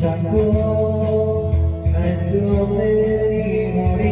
자꾸 알수 없는 이 머리.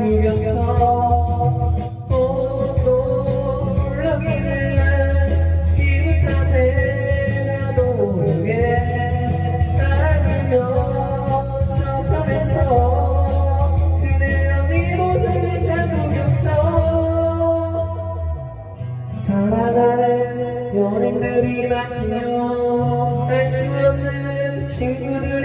겹쳐 떠올라기는 기분 탓에 나도 모르게 따라들며 저편에서 웃음이 자꾸 겹쳐 사랑하는 연인들이 많군요 알수 없는 친구들